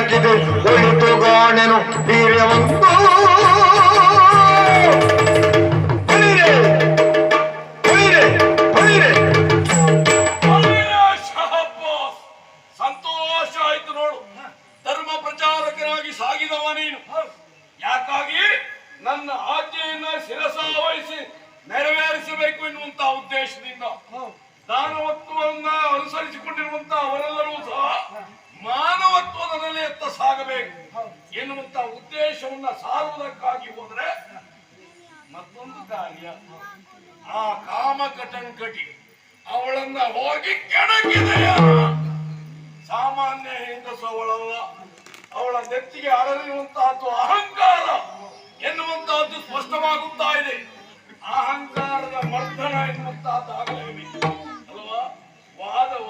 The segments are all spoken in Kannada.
ಎಣದಿಪ್ಪಲನ್ನೆಯನ್ನು ಕೆಣಕಿದೆ ಒಳಿತು ಗಾಣೆನು ವೀರ್ಯವಂತ ಎನ್ನುವಂತಹದ್ದು ಸ್ಪಷ್ಟವಾಗುತ್ತಾ ಇದೆ. ಅಹಂಕಾರದ ಮರ್ದನ ಎನ್ನುವಂತಹದ್ದು ಆಗಲೇಬೇಕು ಅಲ್ವಾ? ವಾದವ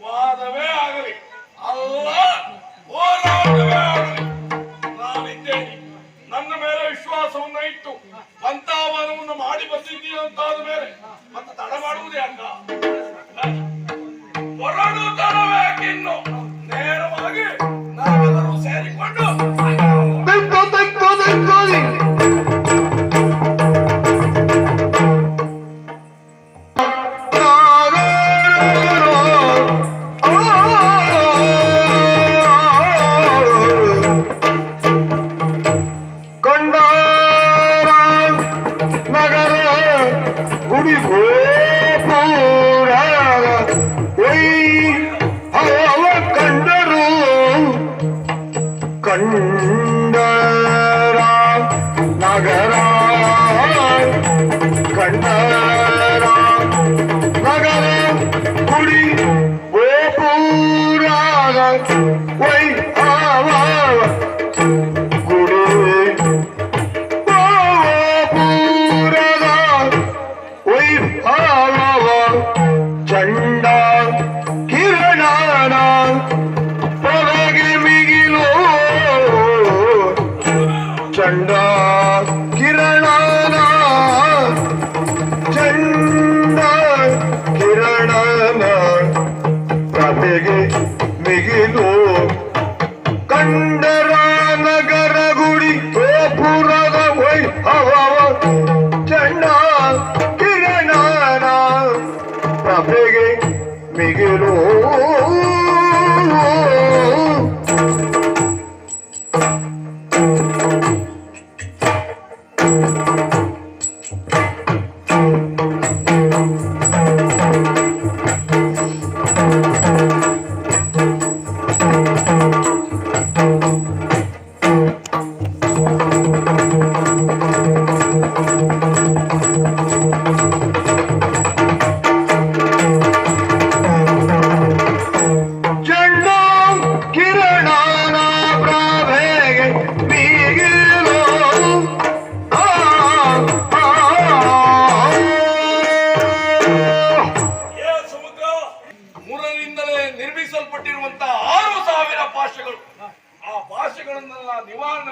ವಾದವೇ ಆಗಲಿ. ಅಲ್ಲ, ಹೋರಾಟವೇ ಆಗಲಿ. ನಾನಿದ್ದೇನೆ. ನನ್ನ ಮೇಲೆ ವಿಶ್ವಾಸವನ್ನ ಇಟ್ಟು ಪಂತಾವನವನ್ನು ಮಾಡಿ ಬಂದಿದ್ದೀನಿ ಅಂತಾದ ಮೇಲೆ ಮತ್ತೆ ತಡ ಮಾಡುವುದೇ ಅಲ್ಲ ಹೊರಡುತ್ತರಬೇಕಿನ್ನು ನೇರವಾಗಿ ನಾವೆಲ್ಲರೂ ಸೇರಿಕೊಂಡು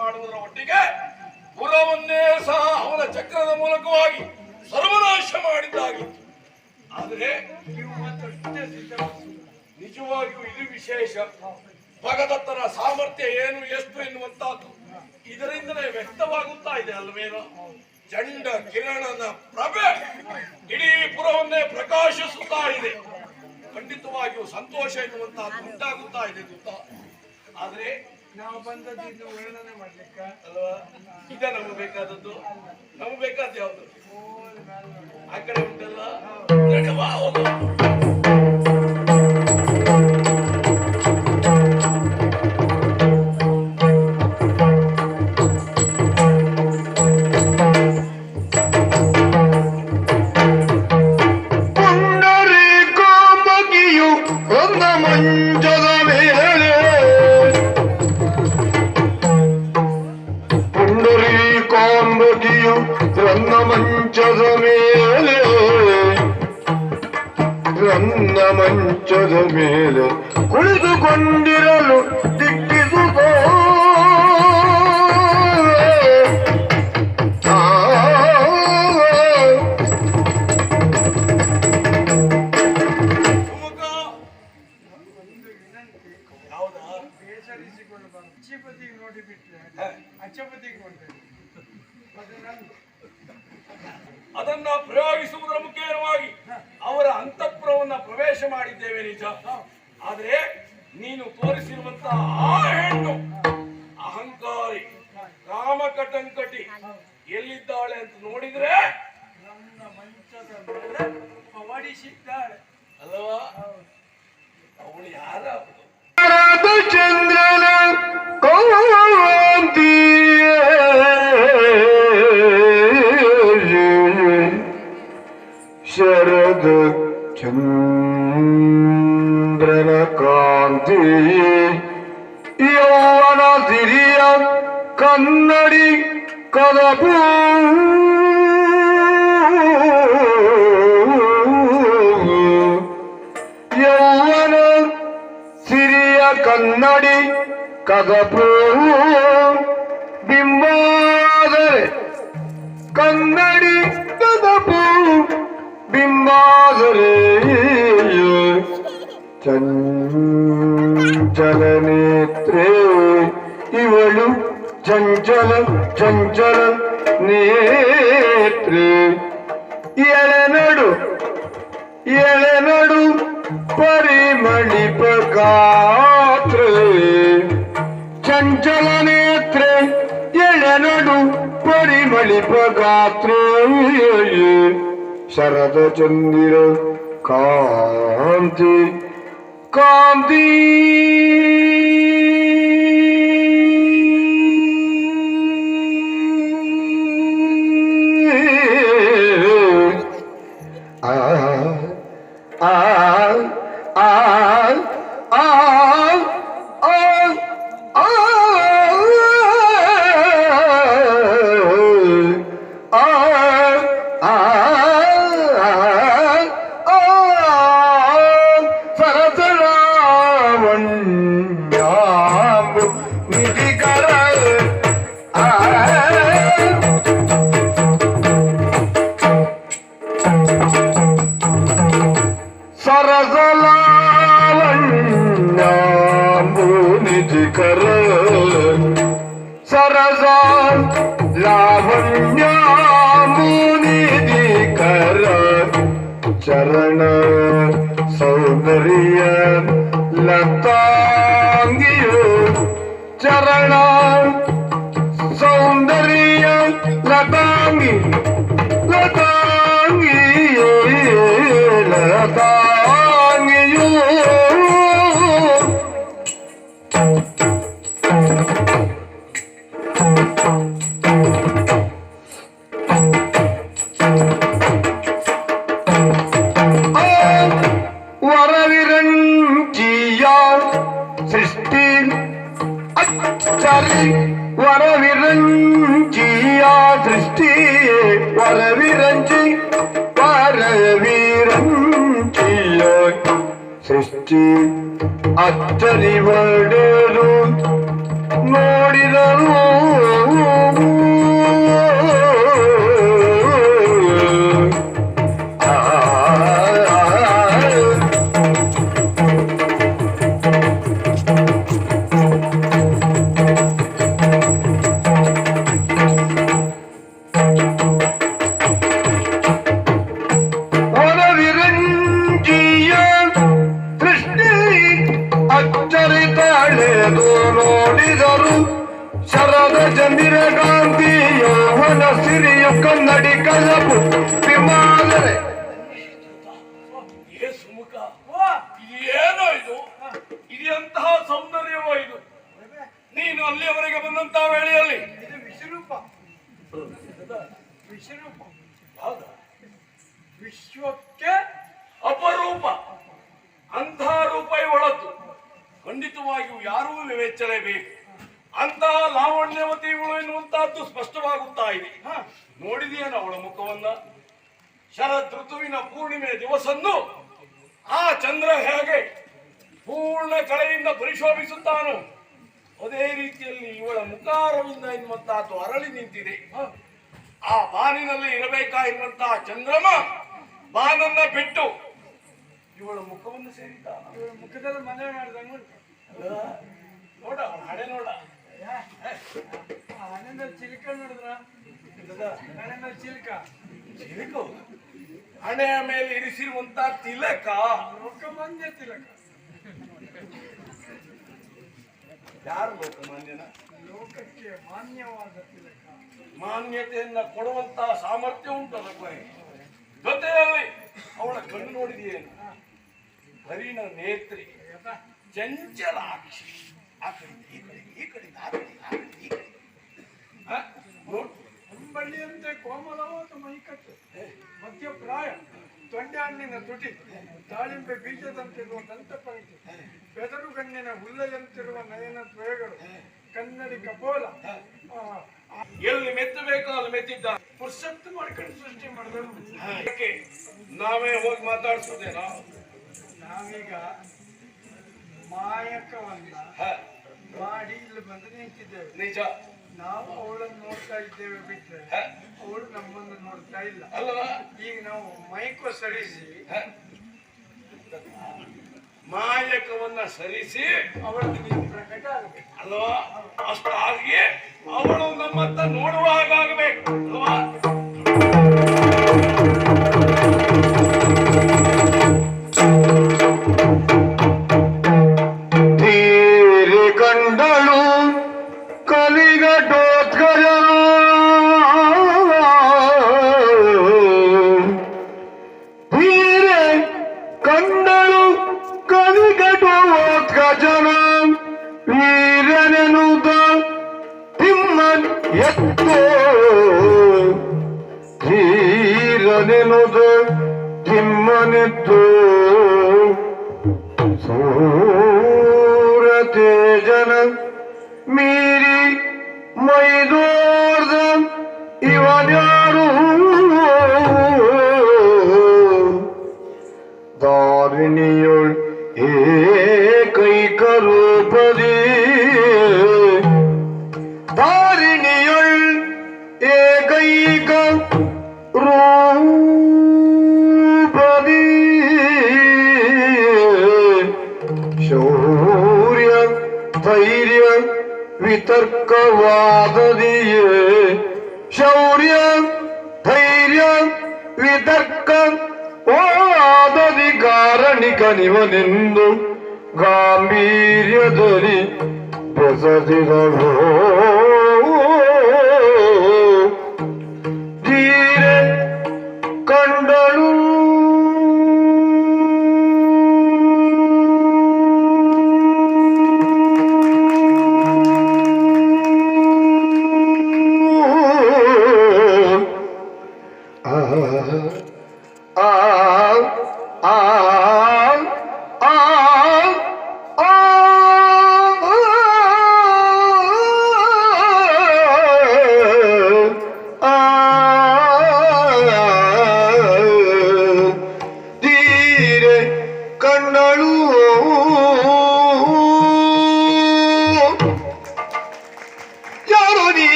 ಮಾಡುವುದರ ಒಟ್ಟಿಗೆ ಪುರವನ್ನೇ ಸಹ ಅವನ ಚಕ್ರದ ಮೂಲಕವಾಗಿ ಸರ್ವನಾಶ ಮಾಡಿದ್ದಾಗಿ ಆದರೆ. ನಿಜವಾಗಿಯೂ ಇದು ವಿಶೇಷ. ಭಗದತ್ತರ ಸಾಮರ್ಥ್ಯ ಏನು, ಎಷ್ಟು ಎನ್ನುವಂತಹದ್ದು ಇದರಿಂದಲೇ ವ್ಯಕ್ತವಾಗುತ್ತಾ ಇದೆ ಅಲ್ವೇನೋ. ಚಂಡ ಕಿರಣನ ಪ್ರಭೆ ಇಡೀ ಪುರವನ್ನೇ ಪ್ರಕಾಶಿಸುತ್ತಾ ಇದೆ. ಖಂಡಿತವಾಗಿಯೂ ಸಂತೋಷ ಎನ್ನುವಂತಹ ಉಂಟಾಗುತ್ತಾ ಇದೆ ಗೊತ್ತ. ಆದ್ರೆ ನಾವು ಬಂದದ್ದು ಇನ್ನು ವರ್ಣನೆ ಮಾಡ್ಲಿಕ್ಕ ಅಲ್ವಾ? ಈಗ ನಮಗೆ ಬೇಕಾದದ್ದು. ನಮಗೆ ಬೇಕಾದ ಯಾವುದು? ಆ ಕಡೆ ಉಂಟಲ್ಲ ರನ್ನ ಮಂಚದ ಮೇಲೆ ಕುಳಿತುಕೊಂಡಿರಲು ದಿಕ್ಕಿಸುತ್ತೋ ನಿಜ. ಆದ್ರೆ ನೀನು ತೋರಿಸಿರುವಂತಹ ಆ ಹೆಣ್ಣು ಅಹಂಕಾರಿ ಕಾಮಕಟಂಕಟಿ ಎಲ್ಲಿದ್ದಾಳೆ ಅಂತ ನೋಡಿದ್ರೆ ನನ್ನ ಮಂಚದ ಮೇಲೆ ಪವಡಿಸಿದ್ದಾಳೆ. ಅಲ್ಲವಾ ಅವಳು ಯಾರ? ಚಂದ್ರನ ಕಾಂತಿ ಶರद ಯೌವನ ಸಿರಿಯ ಕನ್ನಡಿ ಕದಪು. ಬಿಂಬಾದರೆ ಕನ್ನಡಿ ಕದಪು. ಬಿಂಬಾದರೆ ಚಂಚಲ ನೇತ್ರೇ ಇವಳು ಚಂಚಲ ಚಂಚಲ ನೇತ್ರೇ. ಎಳೆನಡು ಎಳೆನಡು ಪರಿಮಳಿಪ ಗಾತ್ರೆ ಚಂಚಲ ನೇತ್ರೆ ಎಳೆನಡು ಪರಿಮಳಿಪ ಗಾತ್ರೆ ಶರದ ಚಂದಿರ ಕಾಂತಿ ಕಾಂತಿ. Me liga. ಇದು ಎಂತಹ ಸೌಂದರ್ಯವೋ ಇದು? ನೀನು ಅಲ್ಲಿಯವರೆಗೆ ಬಂದಂತಹ ವೇಳೆಯಲ್ಲಿ. ಇದು ವಿಶ್ವರೂಪ. ವಿಶ್ವರೂಪ. ವಿಶ್ವಕ್ಕೆ ಅಪರೂಪ. ಅಂತಹ ರೂಪ ಇವಳದ್ದು ಖಂಡಿತವಾಗಿಯೂ ಯಾರೂ ವಿವೇಚಲೇಬೇಕು ಅಂತಹ ಲಾವಣ್ಯವತಿ ಇವಳು ಎನ್ನುವಂತಹದ್ದು ಸ್ಪಷ್ಟವಾಗುತ್ತಾ ಇದೆ. ನೋಡಿದೆಯೇನು ಅವಳ ಮುಖವನ್ನ? ಶರದ್ ಋತುವಿನ ಪೂರ್ಣಿಮೆ ದಿವಸನ್ನು ಆ ಚಂದ್ರ ಹೇಗೆ ಪೂರ್ಣ ಕಳೆಯಿಂದ ಪರಿಶೋಭಿಸುತ್ತಾನೋ. ಅದೇ ರೀತಿಯಲ್ಲಿ ಇವಳ ಮುಖಾರವಿಂದ ಎನ್ನುವಂತಹದ್ದು ಅರಳಿ ನಿಂತಿದೆ. ಆ ಬಾನಿನಲ್ಲಿ ಇರಬೇಕಾಗಿರುವಂತಹ ಚಂದ್ರಮ ಬಾನನ್ನ ಬಿಟ್ಟು ಇವಳ ಮುಖವನ್ನು ಸೇರಿದ್ದ ಇವಳ ಮುಖದಲ್ಲಿ ಮನೆ ಮಾಡಿದಂಗೆ ನೋಡ ಹಣೆ ನೋಡ. ಹಣೆ ಮೇಲೆ ಚಿಲ್ಕ ನೋಡಿದ್ರ? ಹಣೆ ಮೇಲೆ ಚಿಲ್ಕ. ಚಿಲಕ? ಹಣೆಯ ಮೇಲೆ ಇರಿಸಿರುವಂತ ತಿಲಕ? ಮುಖ ಮಂದ್ಯ ತಿಲಕ. ಯಾರು ಮಾನ್ಯನ? ಲೋಕಕ್ಕೆ ಮಾನ್ಯವಾದ ತಿಲಕ ಮಾನ್ಯತೆಯನ್ನ ಕೊಡುವಂತ ಸಾಮರ್ಥ್ಯ ಉಂಟು ಅದಕ್ಕೆ ಜೊತೆಯಲ್ಲಿ ಅವಳ ಕಣ್ಣು ನೋಡಿದೆಯೇನು ಹರಿನ ನೇತ್ರಿ. ಚಂಚಲ ಆಕ್ಷಿ. ಆ ಕಡೆ ಈ ಕಡೆ ಈ ಕಡೆ ಆ ಕಡೆ ಆ ಕಡೆ ಈ ಕಡೆ? ನೋಡು. ಅಂಬಳ್ಳಿಯಂತೆ ಕೋಮಲವಾದ ಮೈಕಟ್ಟು. ಮಧ್ಯಪ್ರಾಯ. ತೊಂಡೆ ಹಣ್ಣಿನ ತುಟಿ ದಾಳಿಂಬೆ ಬೀಜದಂತಿರುವ ದಂತಪಂಕ್ತಿ ಬೆದರು ಗಣ್ಣಿನ ಹುಲ್ಲದಂತಿರುವ ನಯನ ದ್ವಯಗಳು ಕನ್ನಡಿ ಕಪೋಲ. ಎಲ್ಲಿ ಮೆತ್ತಬೇಕೋ ಅಲ್ಲಿ ಮೆತ್ತಿದ್ದ? ಪುರುಷತ್ತು ಮಾಡ್ಕೊಂಡು ಸೃಷ್ಟಿ ಮಾಡಿದರು ಯಾಕೆ? ನಾವೇ ಹೋಗಿ ಮಾತಾಡ್ಸೋದೇನೋ? ನಾವೀಗ ಮಾಯಕವನ್ನ ಮಾಡಿ ಇಲ್ಲಿ ಬಂದು ನಿಂತಿದ್ದೇವೆ. ನಿಜ. ನಾವು ಅವಳನ್ನು ನೋಡ್ತಾ ಇದ್ದೇವೆ ಬಿಟ್ಟರೆ ಅವಳು ನಮ್ಮನ್ನು ನೋಡ್ತಾ ಇಲ್ಲ. ಅಲ್ವಾ ಈಗ ನಾವು ಮೈಕೋ ಸರಿಸಿ. ಮಾಯಕವನ್ನ ಸರಿಸಿ ಅವಳಿಗೆ ನೀವು ಪ್ರಕಟ ಆಗಬೇಕು. ಅಲ್ವಾ? ಅಷ್ಟಾಗಿ ಅವಳು ನಮ್ಮತ್ತ ನೋಡುವ ಹಾಗಾಗಬೇಕು. ಅಲ್ವಾ? ಎತ್ತೋ ಧೀರನೆನುದು ತಿಮ್ಮನಿತ್ತು ಸೂರತೇಜನ ಮೀರಿ വാദതിയെ ശൗര്യം ധൈര്യം വിതർക്കം വാദതി കാരണികനിവനെന്നും ഗാംഭീര്യധരി പ്രസതികളോ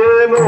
ಏನೋ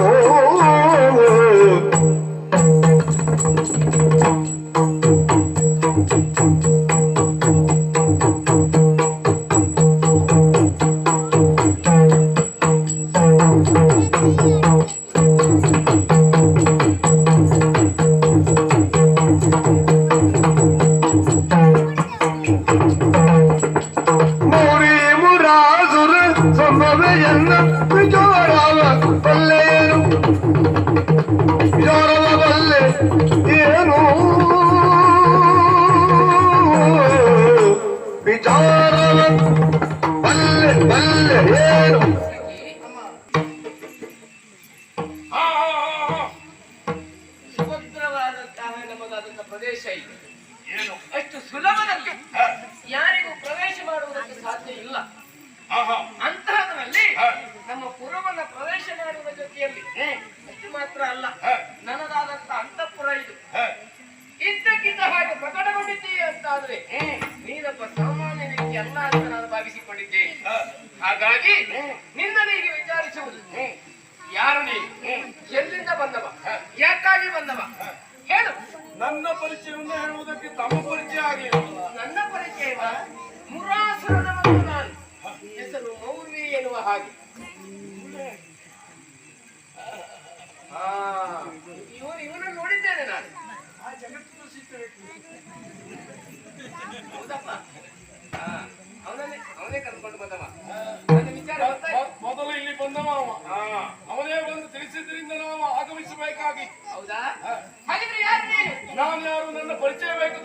ಬಂದವ. ಯಾಕಾಗಿ ಬಂದವ? ಹೇಳು. ನನ್ನ ಪರಿಚಯವನ್ನು ಹೇಳುವುದಕ್ಕೆ ತಮ್ಮ ಪರಿಚಯ ಆಗಲಿಲ್ಲ ನನ್ನ ಪರಿಚಯವ? ಮುರಾಸುರನವನು ನಾನು. ಹೆಸರು ಮೌರ್ಯ ಎನ್ನುವ ಹಾಗೆ. ಇವರು ಇವನನ್ನು ನೋಡಿದ್ದೇನೆ ನಾನು. ಆ ಜಗತ್ತಿನ ಹೌದಪ್ಪ. ಅವನೇ ಕರ್ಕೊಂಡು ಬಂದವ. ಮೊದಲು ಇಲ್ಲಿ ಬಂದವ ಅವನೇ ಬಂದು ತಿಳಿಸಿದ್ರಿಂದ ನಾವು ಆಗಮಿಸಬೇಕಾಗಿ. ಹೌದಾ? ನಾನು? ಯಾರು ನನ್ನ ಪರಿಚಯ ಬೇಕು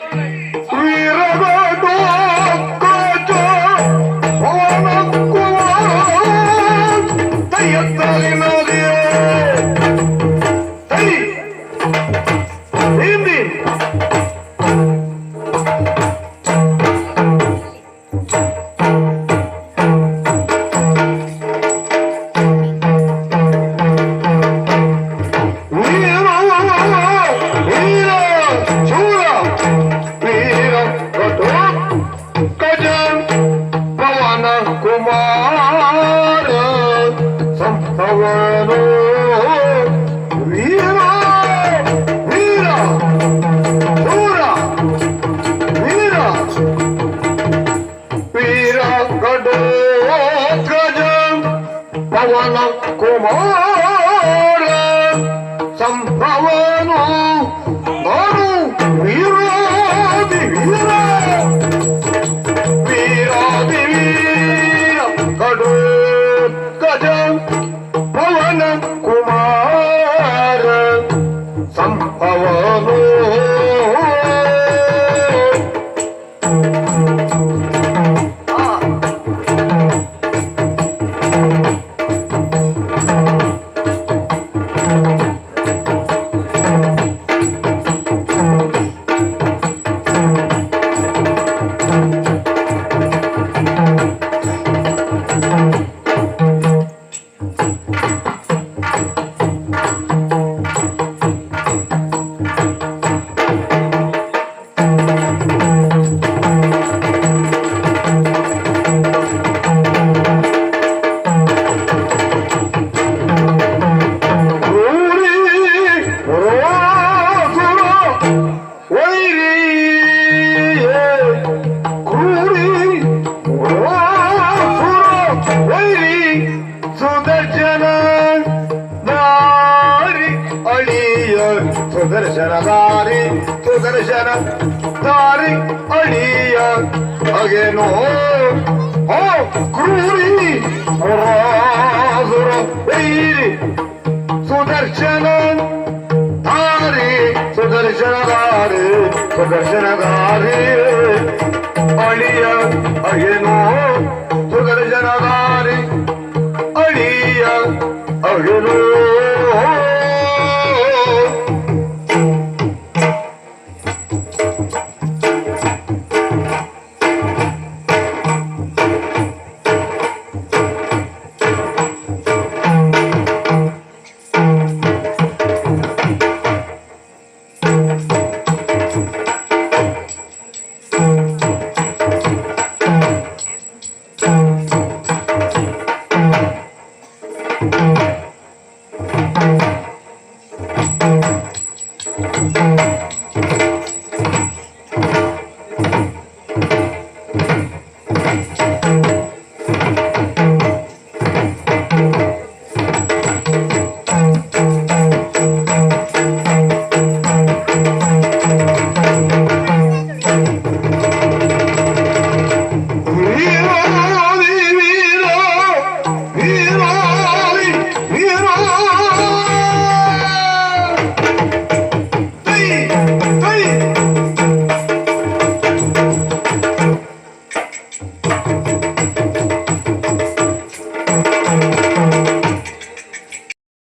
சுதர்ஷனன் தாரி சுதர்ஷனதாரு சுதர்ஷனதாரி அழிய அழினோ சுதர்ஷனதாரி அழிய அழினோ